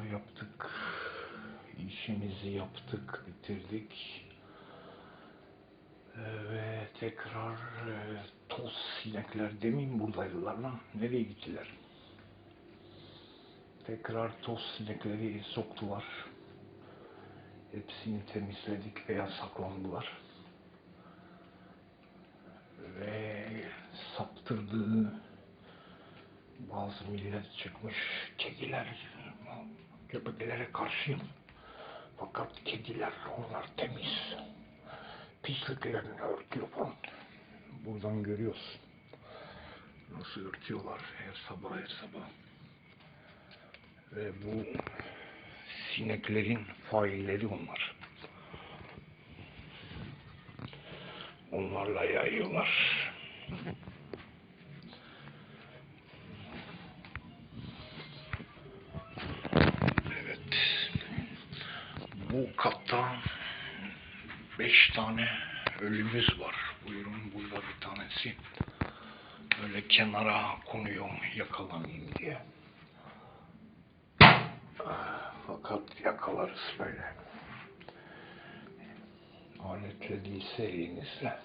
kadar yaptık. İşimizi yaptık, bitirdik. Ee, Ve tekrar e, toz sinekler demin buradaydılar lan. Nereye gittiler? Tekrar toz sinekleri soktular. Hepsini temizledik veya saklandılar. Ve saptırdığı bazı millet çıkmış kediler köpeklere karşıyım. Fakat kediler onlar temiz. Pisliklerini örtüyor falan. Buradan görüyoruz. Nasıl örtüyorlar her sabah her sabah. Ve bu sineklerin failleri onlar. Onlarla yayıyorlar. Katta beş tane ölümüz var. Buyurun burada bir tanesi. Böyle kenara konuyor yakalanayım diye. Fakat yakalarız böyle. Aletle değilse elinizle.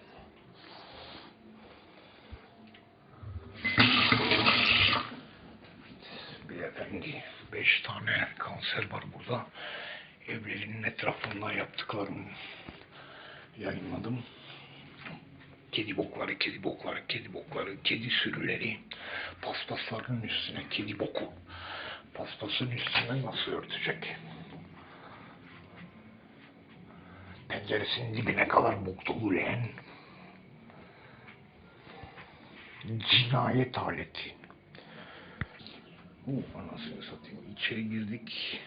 Beyefendi, beş tane kanser var burada. Evlerinin etrafında yaptıklarını yayınladım. Kedi bokları, kedi bokları, kedi bokları, kedi sürüleri, paspasların üstüne kedi boku. Paspasın üstüne nasıl örtecek? Penceresinin dibine kadar bok dolu leğen. Cinayet aleti. Uh, anasını satayım. İçeri girdik.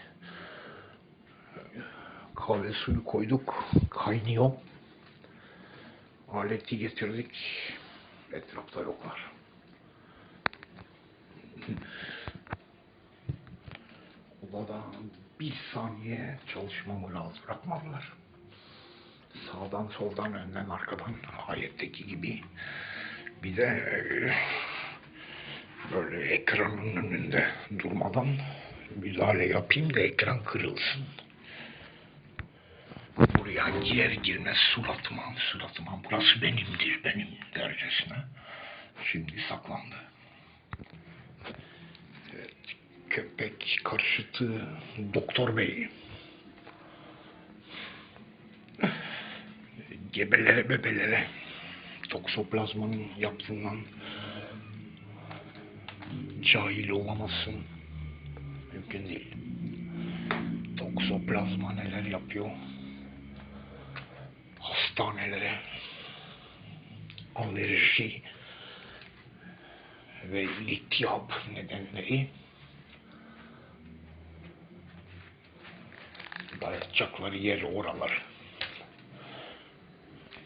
Kahve suyu koyduk. Kaynıyor. Aleti getirdik. Etrafta yoklar. Odada bir saniye çalışmamı lazım bırakmadılar. Sağdan soldan önden arkadan ayetteki gibi bir de e, böyle ekranın önünde durmadan müdahale yapayım da ekran kırılsın. Buraya girer girmez suratıma, suratıma burası benimdir, benim dercesine. Şimdi saklandı. Evet, köpek karşıtı doktor bey. Gebelere bebelere toksoplazmanın yaptığından cahil olamazsın. Mümkün değil. Toksoplazma neler yapıyor? Hastanelere alerji ve iltihap nedenleri dayatacakları yer oralar.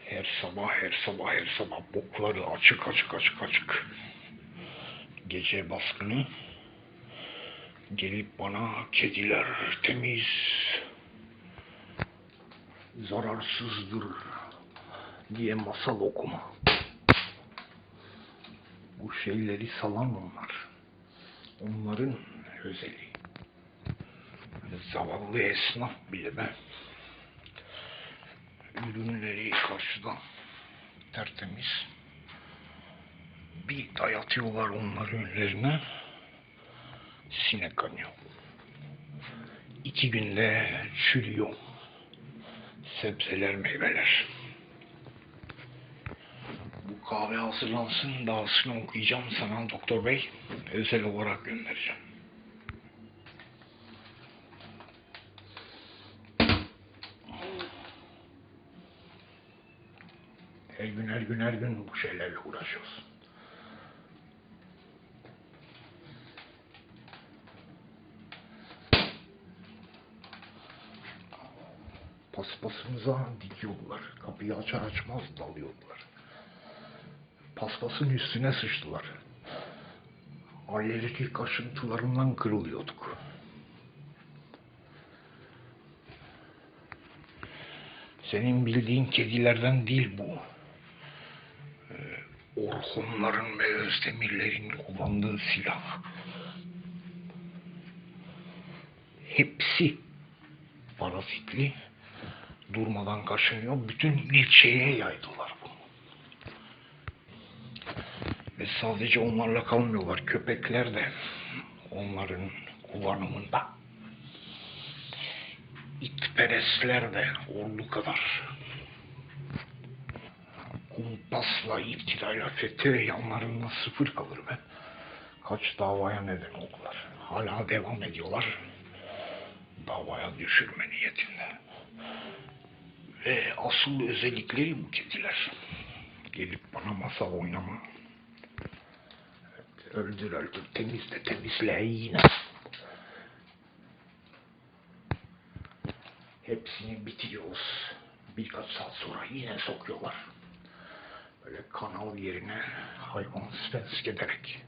Her sabah, her sabah, her sabah bokları açık, açık, açık, açık. Gece baskını gelip bana kediler temiz, zararsızdır diye masal okuma. Bu şeyleri salan onlar. Onların özeli. Zavallı esnaf bile ben. Ürünleri karşıdan tertemiz. Bir dayatıyorlar onları önlerine. Sinek kanıyor. İki günde çürüyor. Sebzeler, meyveler. Kahve hazırlansın, dahasını okuyacağım sana doktor bey. Özel olarak göndereceğim. Her gün, her gün, her gün bu şeylerle uğraşıyoruz. Paspasımıza dikiyorlar. Kapıyı açar açmaz dalıyorlar. Paspasın üstüne sıçtılar. Alerji kaşıntılarından kırılıyorduk. Senin bildiğin kedilerden değil bu. Ee, Orhunların ve Özdemirlerin kullandığı silah. hepsi parazitli durmadan kaşınıyor. Bütün ilçeye yaydılar bunu. Ve sadece onlarla kalmıyorlar. Köpekler de onların kullanımında. İtperestler de ordu kadar. Kumpasla, iptilayla, fethi yanlarında sıfır kalır be. Kaç davaya neden oldular. Hala devam ediyorlar. Davaya düşürme niyetinde. Ve asıl özellikleri bu kediler. Gelip bana masal oynama. Öldür öldür temizle temizle yine. Hepsini bitiriyoruz. Birkaç saat sonra yine sokuyorlar. Böyle kanal yerine hayvan spensk ederek.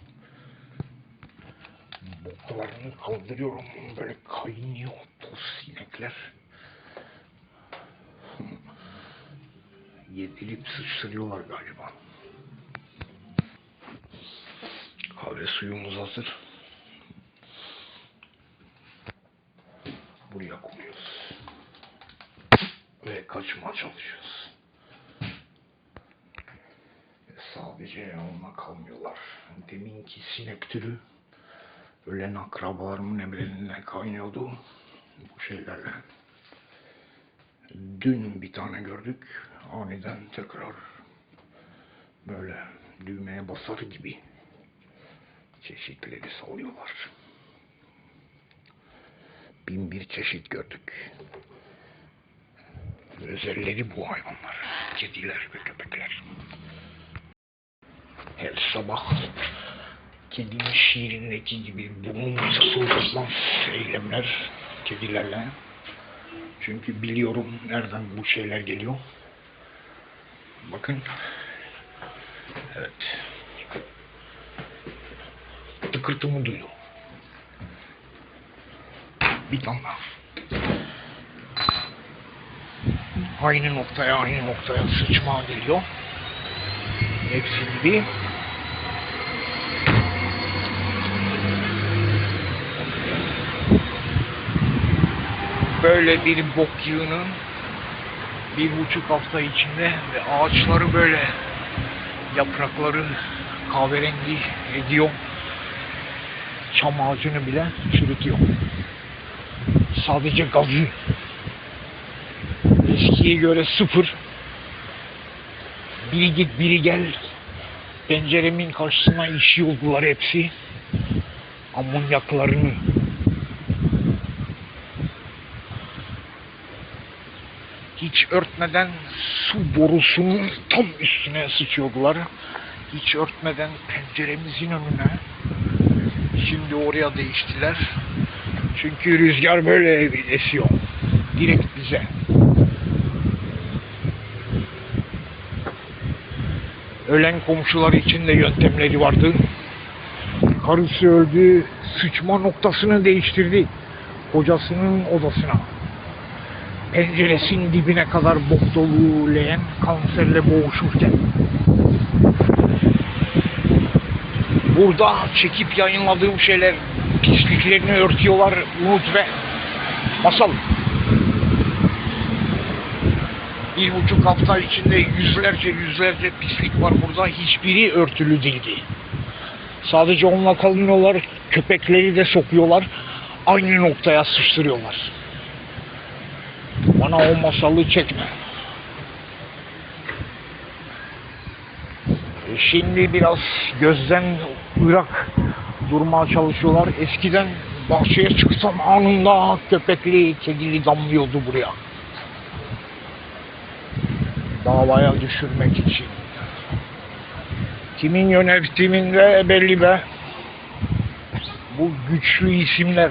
Boklarını kaldırıyorum. Böyle kaynıyor toz sinekler. Yedirip sıçrıyorlar galiba. Kahve suyumuz hazır. Buraya koyuyoruz. Ve kaçmaya çalışıyoruz. Ve sadece onunla kalmıyorlar. Deminki sinek türü ölen akrabalarımın emrinde kaynıyordu. Bu şeylerle. Dün bir tane gördük. Aniden tekrar böyle düğmeye basar gibi çeşitleri salıyorlar. Bin bir çeşit gördük. Özelleri bu hayvanlar. Kediler ve köpekler. Her sabah kedinin şiirindeki gibi bulunmaz sığdırmaz eylemler kedilerle. Çünkü biliyorum nereden bu şeyler geliyor. Bakın. Evet. Tıkırtımı duyuyor. Bir daha. Aynı noktaya aynı noktaya sıçma geliyor. Hepsi gibi. Böyle bir bok yığını bir buçuk hafta içinde ve ağaçları böyle yaprakları kahverengi ediyor. Çam ağacını bile çürütüyor. Sadece gazı eskiye göre sıfır. Biri git biri gel. Penceremin karşısına işiyordular hepsi. Amonyaklarını hiç örtmeden su borusunun tam üstüne sıçıyordular. Hiç örtmeden penceremizin önüne. Şimdi oraya değiştiler. Çünkü rüzgar böyle esiyor. Direkt bize. Ölen komşular için de yöntemleri vardı. Karısı öldü, sıçma noktasını değiştirdi. Kocasının odasına penceresinin dibine kadar bok dolu leğen kanserle boğuşurken. Burada çekip yayınladığım şeyler pisliklerini örtüyorlar Umut ve Masal. Bir buçuk hafta içinde yüzlerce yüzlerce pislik var burada. Hiçbiri örtülü değildi. Sadece onunla kalmıyorlar. Köpekleri de sokuyorlar. Aynı noktaya sıçtırıyorlar. Bana o masalı çekme. E, Şimdi biraz gözden ırak durmaya çalışıyorlar. Eskiden bahçeye çıksam anında köpekli, kedili damlıyordu buraya. Davaya düşürmek için. Kimin yönetiminde belli be. Bu güçlü isimler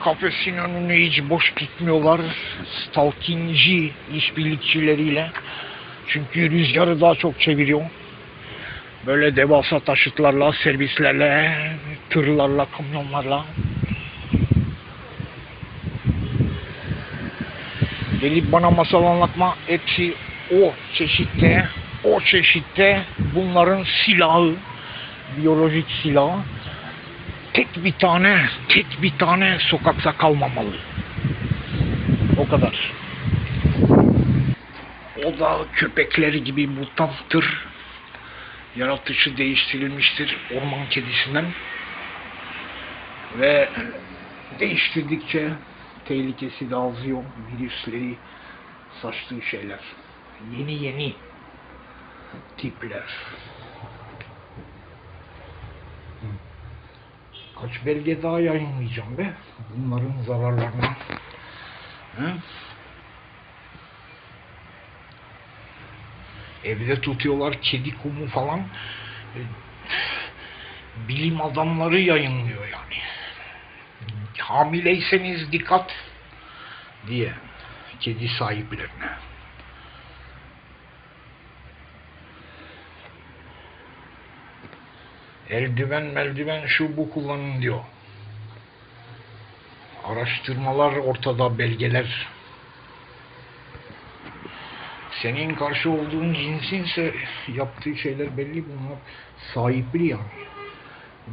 bu kafesin önünü hiç boş tutmuyorlar. Stalkingci işbirlikçileriyle. Çünkü rüzgarı daha çok çeviriyor. Böyle devasa taşıtlarla, servislerle, tırlarla, kamyonlarla. Gelip bana masal anlatma hepsi o çeşitte, o çeşitte bunların silahı, biyolojik silahı tek bir tane, tek bir tane sokakta kalmamalı. O kadar. O da köpekleri gibi mutanttır. Yaratışı değiştirilmiştir orman kedisinden. Ve değiştirdikçe tehlikesi de azıyor. Virüsleri saçtığı şeyler. Yeni yeni tipler. Kaç belge daha yayınlayacağım be. Bunların zararlarına. He? Evde tutuyorlar kedi kumu falan. E, Bilim adamları yayınlıyor yani. Hamileyseniz dikkat diye kedi sahiplerine. Eldiven meldiven şu bu kullanın diyor. Araştırmalar ortada belgeler. Senin karşı olduğun cinsinse yaptığı şeyler belli bunlar sahipli yani.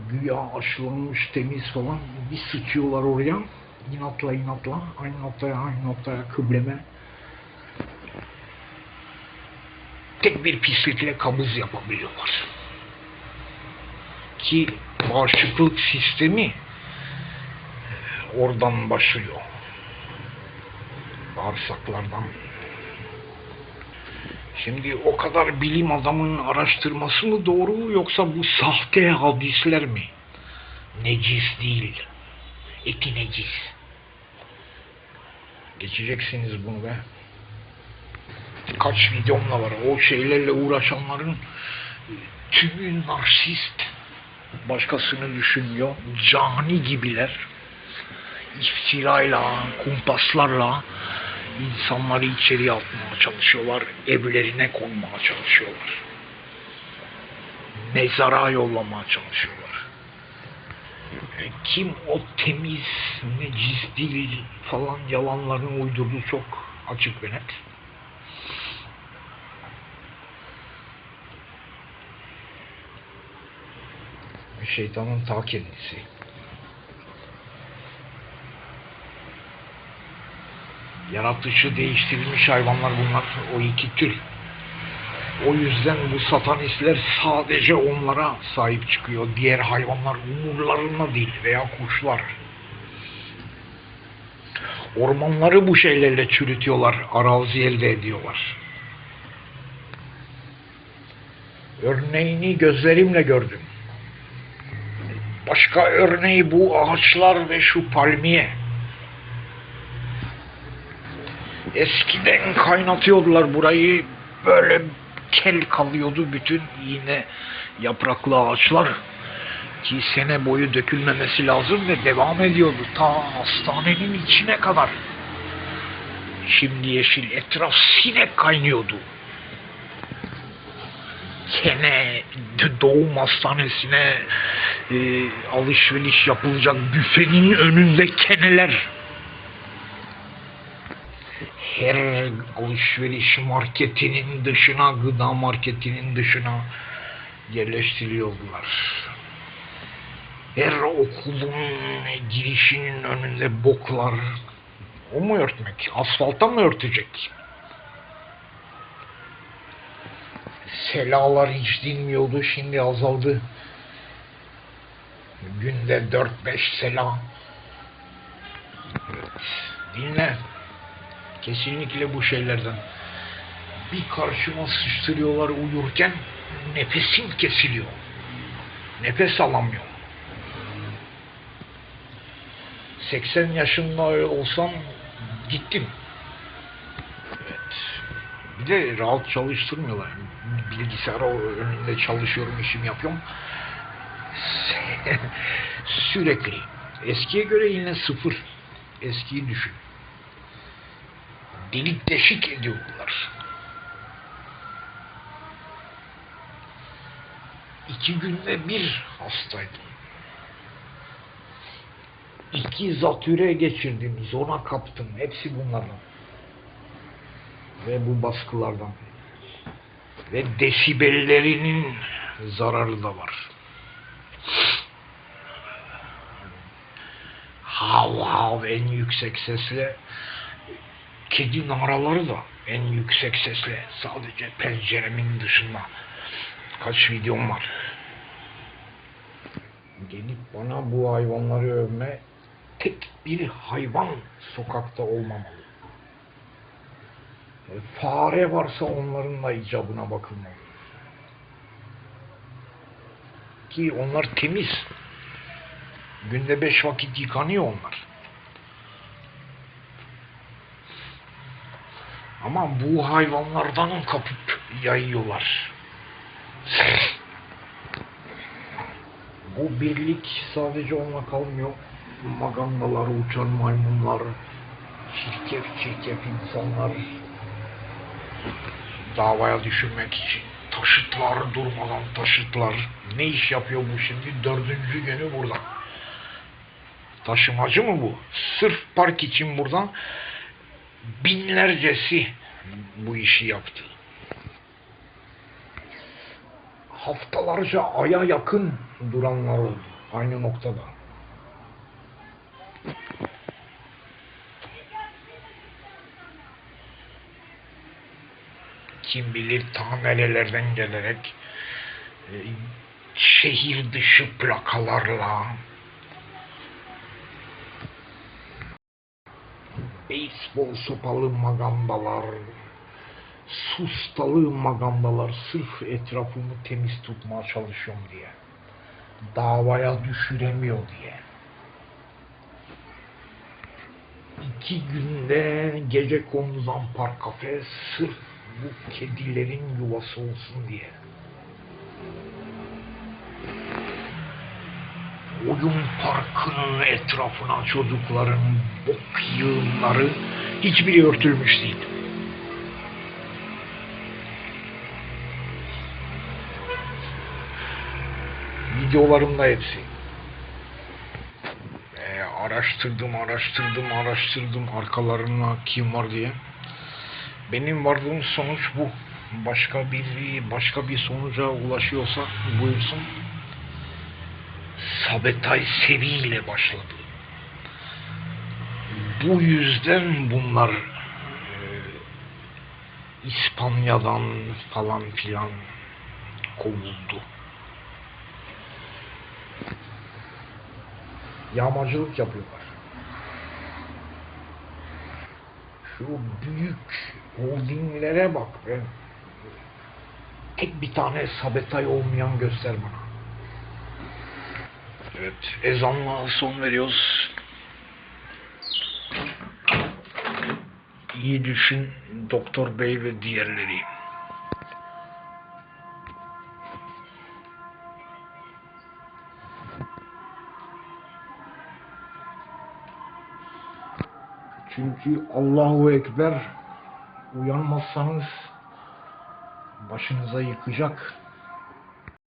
Güya aşılanmış temiz falan bir sıçıyorlar oraya. İnatla inatla aynı noktaya aynı noktaya kıbleme. Tek bir pislikle kabız yapabiliyorlar. Ki bağışıklık sistemi e, oradan başlıyor. Bağırsaklardan. Şimdi o kadar bilim adamının araştırması mı doğru yoksa bu sahte hadisler mi? Necis değil. Eti necis. Geçeceksiniz bunu be. Kaç videomla var. O şeylerle uğraşanların tümü narsist. Başkasını düşünmüyor. Cani gibiler. İftirayla, kumpaslarla insanları içeriye atmaya çalışıyorlar. Evlerine koymaya çalışıyorlar. Mezara yollamaya çalışıyorlar. Kim o temiz, necis değil falan yalanlarını uydurdu çok açık ve net. Şeytanın ta kendisi. Yaratışı değiştirilmiş hayvanlar bunlar. O iki tür. O yüzden bu satanistler sadece onlara sahip çıkıyor. Diğer hayvanlar umurlarında değil veya kuşlar. Ormanları bu şeylerle çürütüyorlar. Arazi elde ediyorlar. Örneğini gözlerimle gördüm. Başka örneği bu ağaçlar ve şu palmiye. Eskiden kaynatıyordular burayı. Böyle kel kalıyordu bütün yine yapraklı ağaçlar. Ki sene boyu dökülmemesi lazım ve devam ediyordu. Ta hastanenin içine kadar. Şimdi yeşil etraf sinek kaynıyordu. Kene doğum hastanesine e, alışveriş yapılacak büfenin önünde keneler her alışveriş marketinin dışına, gıda marketinin dışına yerleştiriliyordular. Her okulun girişinin önünde boklar. O mu örtmek? Asfalta mı örtecek? Selalar hiç dinmiyordu, şimdi azaldı. Günde 4-5 sela. Dinle. Kesinlikle bu şeylerden. Bir karşıma sıçtırıyorlar uyurken nefesim kesiliyor. Nefes alamıyor. 80 yaşında olsam gittim. Bir de rahat çalıştırmıyorlar. Bilgisayar önünde çalışıyorum, işim yapıyorum. Sürekli. Eskiye göre yine sıfır. Eskiyi düşün delik deşik ediyorlar. İki günde bir hastaydım. İki zatüre geçirdim, zona kaptım. Hepsi bunlardan. Ve bu baskılardan ve desibellerinin zararı da var. Hav hav en yüksek sesle kedi naraları da en yüksek sesle sadece penceremin dışında kaç videom var. Gelip bana bu hayvanları övme tek bir hayvan sokakta olmamalı. E, Fare varsa onların da icabına bakılmalı. Ki onlar temiz. Günde beş vakit yıkanıyor onlar. Ama bu hayvanlardan kapıp yayıyorlar. Bu birlik sadece onunla kalmıyor. Magandalar, uçan maymunlar, çirkef çirkef insanlar davaya düşürmek için taşıtlar durmadan taşıtlar. Ne iş yapıyor bu şimdi? Dördüncü günü burada. Taşımacı mı bu? Sırf park için buradan binlercesi bu işi yaptı. Haftalarca aya yakın duranlar oldu. Aynı noktada. Kim bilir ta nerelerden gelerek e, şehir dışı plakalarla beyzbol sopalı magandalar, sustalı magandalar sırf etrafımı temiz tutmaya çalışıyorum diye. Davaya düşüremiyor diye. İki günde gece konulan park kafe sırf bu kedilerin yuvası olsun diye. oyun parkının etrafına çocukların bok yığınları hiçbiri örtülmüş değil. Videolarımda hepsi. Ee, araştırdım, araştırdım, araştırdım arkalarına kim var diye. Benim vardığım sonuç bu. Başka bir başka bir sonuca ulaşıyorsa buyursun. Sabetay Sevi ile başladı. Bu yüzden bunlar e, İspanya'dan falan filan kovuldu. Yağmacılık yapıyorlar. Şu büyük holdinglere bak be. Tek bir tane Sabetay olmayan göster bana. Evet, ezanla son veriyoruz. İyi düşün Doktor Bey ve diğerleri. Çünkü Allahu Ekber uyanmazsanız başınıza yıkacak